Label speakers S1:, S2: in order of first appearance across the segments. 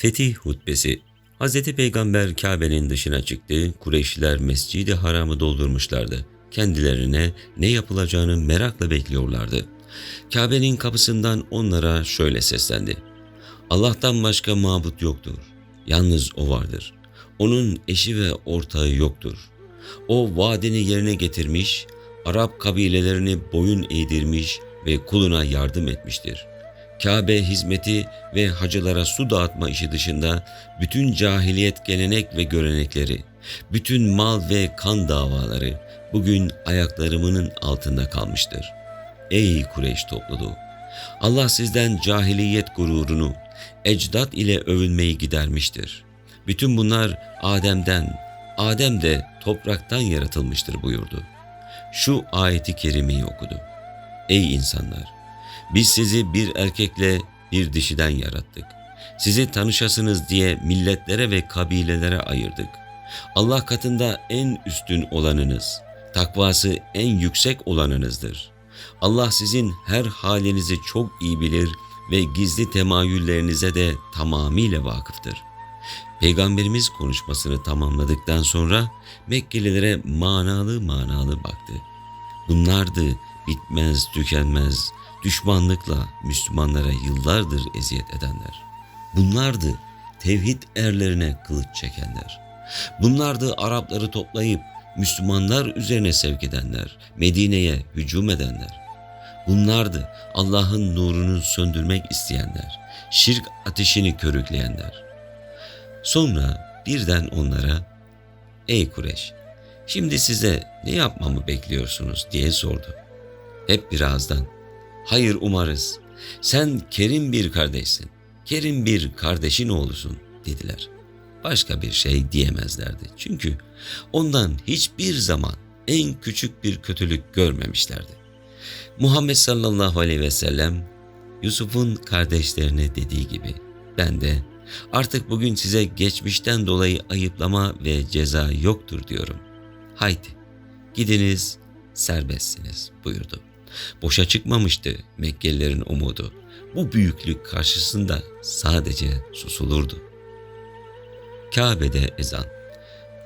S1: Fetih Hutbesi Hz. Peygamber Kabe'nin dışına çıktı, Kureyşliler Mescid-i Haram'ı doldurmuşlardı. Kendilerine ne yapılacağını merakla bekliyorlardı. Kabe'nin kapısından onlara şöyle seslendi. Allah'tan başka mabut yoktur. Yalnız O vardır. Onun eşi ve ortağı yoktur. O vaadini yerine getirmiş, Arap kabilelerini boyun eğdirmiş ve kuluna yardım etmiştir. Kabe hizmeti ve hacılara su dağıtma işi dışında bütün cahiliyet gelenek ve görenekleri, bütün mal ve kan davaları bugün ayaklarımın altında kalmıştır. Ey Kureyş topluluğu! Allah sizden cahiliyet gururunu, ecdat ile övünmeyi gidermiştir. Bütün bunlar Adem'den, Adem de topraktan yaratılmıştır buyurdu. Şu ayeti kerimeyi okudu. Ey insanlar! Biz sizi bir erkekle bir dişiden yarattık. Sizi tanışasınız diye milletlere ve kabilelere ayırdık. Allah katında en üstün olanınız, takvası en yüksek olanınızdır. Allah sizin her halinizi çok iyi bilir ve gizli temayüllerinize de tamamıyla vakıftır. Peygamberimiz konuşmasını tamamladıktan sonra Mekkelilere manalı manalı baktı. Bunlardı bitmez tükenmez düşmanlıkla Müslümanlara yıllardır eziyet edenler. Bunlardı tevhid erlerine kılıç çekenler. Bunlardı Arapları toplayıp Müslümanlar üzerine sevk edenler, Medine'ye hücum edenler. Bunlardı Allah'ın nurunu söndürmek isteyenler, şirk ateşini körükleyenler. Sonra birden onlara, ''Ey Kureş, şimdi size ne yapmamı bekliyorsunuz?'' diye sordu. Hep birazdan, ''Hayır umarız, sen kerim bir kardeşsin, kerim bir kardeşin oğlusun.'' dediler. Başka bir şey diyemezlerdi. Çünkü ondan hiçbir zaman en küçük bir kötülük görmemişlerdi. Muhammed sallallahu aleyhi ve sellem Yusuf'un kardeşlerine dediği gibi ben de artık bugün size geçmişten dolayı ayıplama ve ceza yoktur diyorum. Haydi gidiniz serbestsiniz buyurdu. Boşa çıkmamıştı Mekkelilerin umudu. Bu büyüklük karşısında sadece susulurdu. Kabe'de ezan.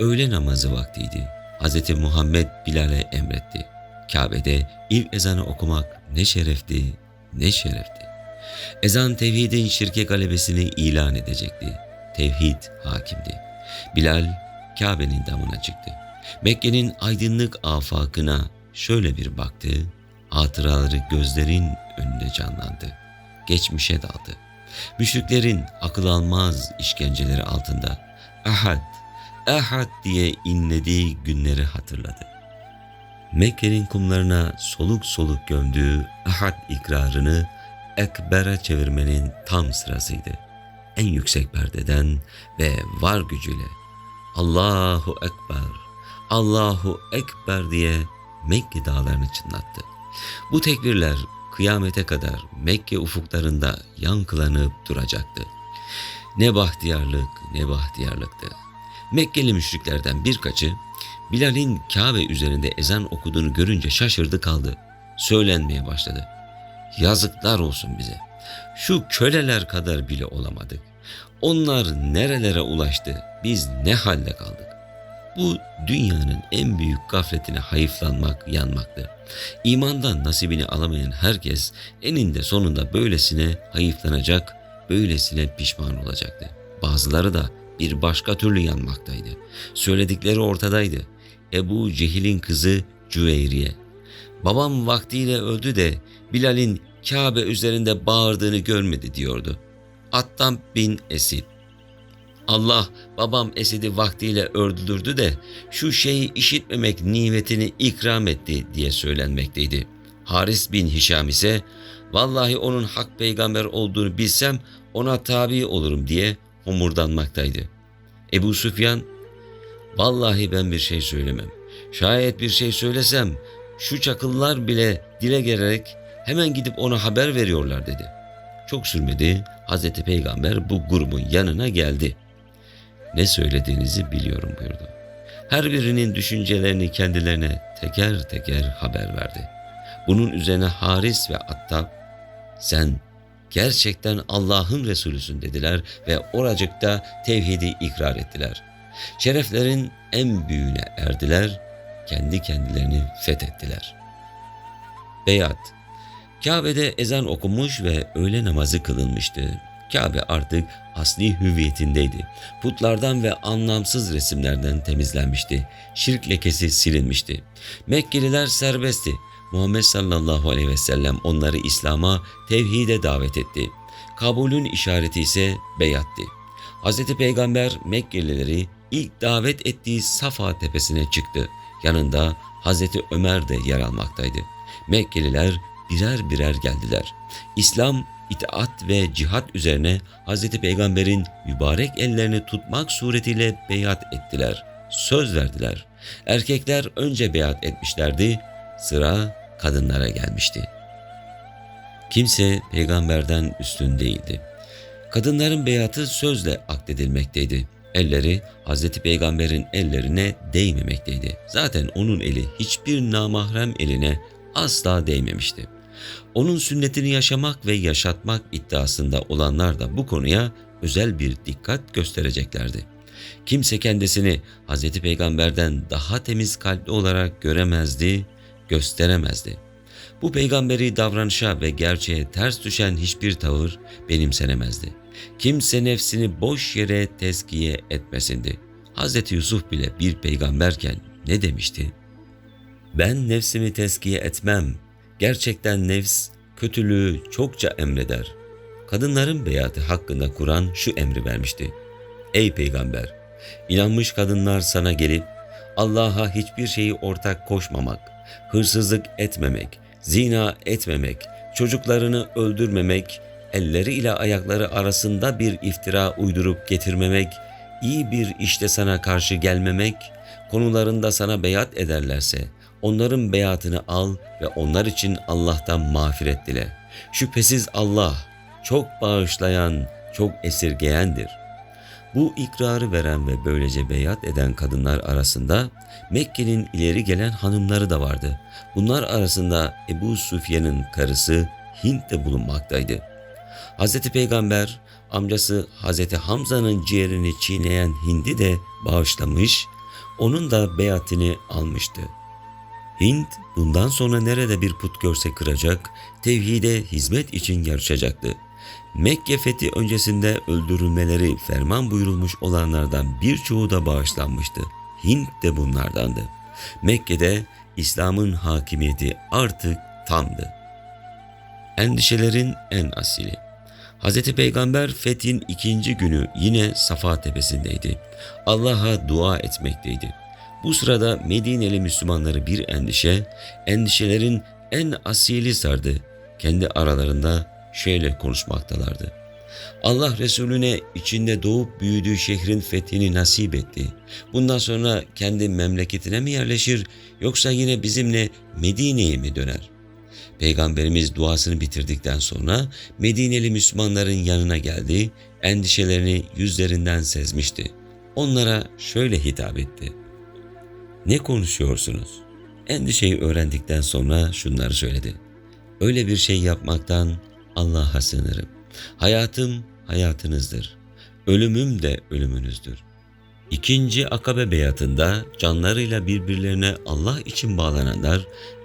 S1: Öğle namazı vaktiydi. Hz. Muhammed Bilal'e emretti. Kabe'de ilk ezanı okumak ne şerefti, ne şerefti. Ezan tevhidin şirke galebesini ilan edecekti. Tevhid hakimdi. Bilal Kabe'nin damına çıktı. Mekke'nin aydınlık afakına şöyle bir baktı. Hatıraları gözlerin önünde canlandı. Geçmişe daldı. Müşriklerin akıl almaz işkenceleri altında Ahad, Ahad diye inlediği günleri hatırladı. Mekke'nin kumlarına soluk soluk gömdüğü Ahad ikrarını Ekber'e çevirmenin tam sırasıydı. En yüksek perdeden ve var gücüyle Allahu Ekber, Allahu Ekber diye Mekke dağlarını çınlattı. Bu tekbirler kıyamete kadar Mekke ufuklarında yankılanıp duracaktı. Ne bahtiyarlık, ne bahtiyarlıktı. Mekkeli müşriklerden birkaçı Bilal'in Kabe üzerinde ezan okuduğunu görünce şaşırdı kaldı. Söylenmeye başladı. Yazıklar olsun bize. Şu köleler kadar bile olamadık. Onlar nerelere ulaştı, biz ne halde kaldık. Bu dünyanın en büyük gafletine hayıflanmak, yanmaktı. İmandan nasibini alamayan herkes eninde sonunda böylesine hayıflanacak, böylesine pişman olacaktı. Bazıları da bir başka türlü yanmaktaydı. Söyledikleri ortadaydı. Ebu Cehil'in kızı Cüveyriye. Babam vaktiyle öldü de Bilal'in Kabe üzerinde bağırdığını görmedi diyordu. Attam bin Esid. Allah babam Esed'i vaktiyle öldürdü de şu şeyi işitmemek nimetini ikram etti diye söylenmekteydi. Haris bin Hişam ise vallahi onun hak peygamber olduğunu bilsem ona tabi olurum diye homurdanmaktaydı. Ebu Süfyan vallahi ben bir şey söylemem. Şayet bir şey söylesem şu çakıllar bile dile gelerek hemen gidip ona haber veriyorlar dedi. Çok sürmedi Hazreti Peygamber bu grubun yanına geldi ne söylediğinizi biliyorum buyurdu. Her birinin düşüncelerini kendilerine teker teker haber verdi. Bunun üzerine Haris ve Attab sen gerçekten Allah'ın Resulüsün dediler ve oracıkta tevhidi ikrar ettiler. Şereflerin en büyüğüne erdiler, kendi kendilerini fethettiler. Beyat Kabe'de ezan okunmuş ve öğle namazı kılınmıştı. Kabe artık asli hüviyetindeydi. Putlardan ve anlamsız resimlerden temizlenmişti. Şirk lekesi silinmişti. Mekkeliler serbestti. Muhammed sallallahu aleyhi ve sellem onları İslam'a, tevhide davet etti. Kabulün işareti ise beyattı. Hz. Peygamber Mekkelileri ilk davet ettiği Safa tepesine çıktı. Yanında Hz. Ömer de yer almaktaydı. Mekkeliler birer birer geldiler. İslam itaat ve cihat üzerine Hz. Peygamber'in mübarek ellerini tutmak suretiyle beyat ettiler. Söz verdiler. Erkekler önce beyat etmişlerdi, sıra kadınlara gelmişti. Kimse peygamberden üstün değildi. Kadınların beyatı sözle akdedilmekteydi. Elleri Hz. Peygamber'in ellerine değmemekteydi. Zaten onun eli hiçbir namahrem eline asla değmemişti. Onun sünnetini yaşamak ve yaşatmak iddiasında olanlar da bu konuya özel bir dikkat göstereceklerdi. Kimse kendisini Hz. Peygamber'den daha temiz kalpli olarak göremezdi, gösteremezdi. Bu peygamberi davranışa ve gerçeğe ters düşen hiçbir tavır benimsenemezdi. Kimse nefsini boş yere tezkiye etmesindi. Hz. Yusuf bile bir peygamberken ne demişti? Ben nefsimi tezkiye etmem. Gerçekten nefs kötülüğü çokça emreder. Kadınların beyatı hakkında Kur'an şu emri vermişti. Ey peygamber! inanmış kadınlar sana gelip Allah'a hiçbir şeyi ortak koşmamak, hırsızlık etmemek, zina etmemek, çocuklarını öldürmemek, elleri ile ayakları arasında bir iftira uydurup getirmemek, iyi bir işte sana karşı gelmemek, konularında sana beyat ederlerse, onların beyatını al ve onlar için Allah'tan mağfiret dile. Şüphesiz Allah çok bağışlayan, çok esirgeyendir. Bu ikrarı veren ve böylece beyat eden kadınlar arasında Mekke'nin ileri gelen hanımları da vardı. Bunlar arasında Ebu Süfyan'ın karısı Hint de bulunmaktaydı. Hz. Peygamber amcası Hz. Hamza'nın ciğerini çiğneyen Hind'i de bağışlamış, onun da beyatini almıştı. Hint bundan sonra nerede bir put görse kıracak, tevhide hizmet için yarışacaktı. Mekke fethi öncesinde öldürülmeleri ferman buyurulmuş olanlardan birçoğu da bağışlanmıştı. Hint de bunlardandı. Mekke'de İslam'ın hakimiyeti artık tamdı. Endişelerin en asili. Hz. Peygamber fethin ikinci günü yine Safa tepesindeydi. Allah'a dua etmekteydi. Bu sırada Medineli Müslümanları bir endişe, endişelerin en asili sardı. Kendi aralarında şöyle konuşmaktalardı. Allah Resulüne içinde doğup büyüdüğü şehrin fethini nasip etti. Bundan sonra kendi memleketine mi yerleşir yoksa yine bizimle Medine'ye mi döner? Peygamberimiz duasını bitirdikten sonra Medineli Müslümanların yanına geldi, endişelerini yüzlerinden sezmişti. Onlara şöyle hitap etti. Ne konuşuyorsunuz? Endişeyi öğrendikten sonra şunları söyledi. Öyle bir şey yapmaktan Allah'a sığınırım. Hayatım hayatınızdır. Ölümüm de ölümünüzdür. İkinci akabe beyatında canlarıyla birbirlerine Allah için bağlananlar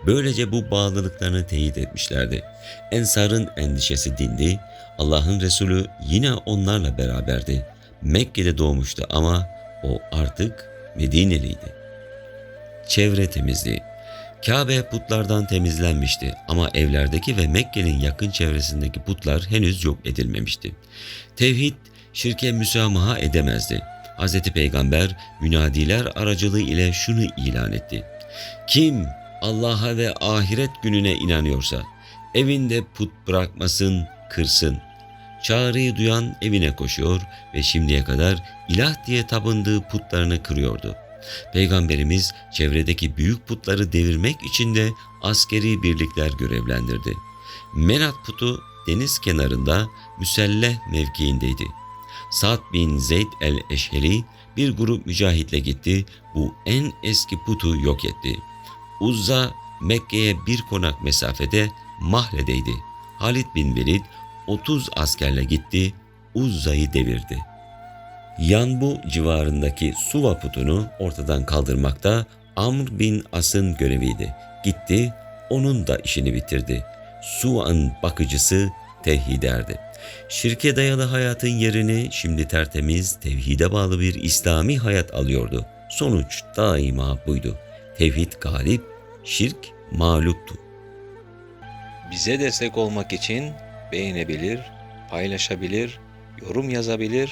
S1: böylece bu bağlılıklarını teyit etmişlerdi. Ensar'ın endişesi dindi. Allah'ın Resulü yine onlarla beraberdi. Mekke'de doğmuştu ama o artık Medineliydi. Çevre temizliği Kabe putlardan temizlenmişti ama evlerdeki ve Mekke'nin yakın çevresindeki putlar henüz yok edilmemişti. Tevhid şirke müsamaha edemezdi. Hz. Peygamber münadiler aracılığı ile şunu ilan etti. Kim Allah'a ve ahiret gününe inanıyorsa evinde put bırakmasın, kırsın. Çağrıyı duyan evine koşuyor ve şimdiye kadar ilah diye tapındığı putlarını kırıyordu.'' Peygamberimiz çevredeki büyük putları devirmek için de askeri birlikler görevlendirdi. Menat putu deniz kenarında müselleh mevkiindeydi. Sa'd bin Zeyd el-Eşheli bir grup mücahitle gitti, bu en eski putu yok etti. Uzza Mekke'ye bir konak mesafede Mahle'deydi. Halid bin Velid 30 askerle gitti, Uzza'yı devirdi. Yanbu civarındaki Suva putunu ortadan kaldırmakta Amr bin As'ın göreviydi. Gitti, onun da işini bitirdi. Suva'nın bakıcısı tevhid erdi. Şirke dayalı hayatın yerini şimdi tertemiz, tevhide bağlı bir İslami hayat alıyordu. Sonuç daima buydu. Tevhid galip, şirk mağluptu.
S2: Bize destek olmak için beğenebilir, paylaşabilir, yorum yazabilir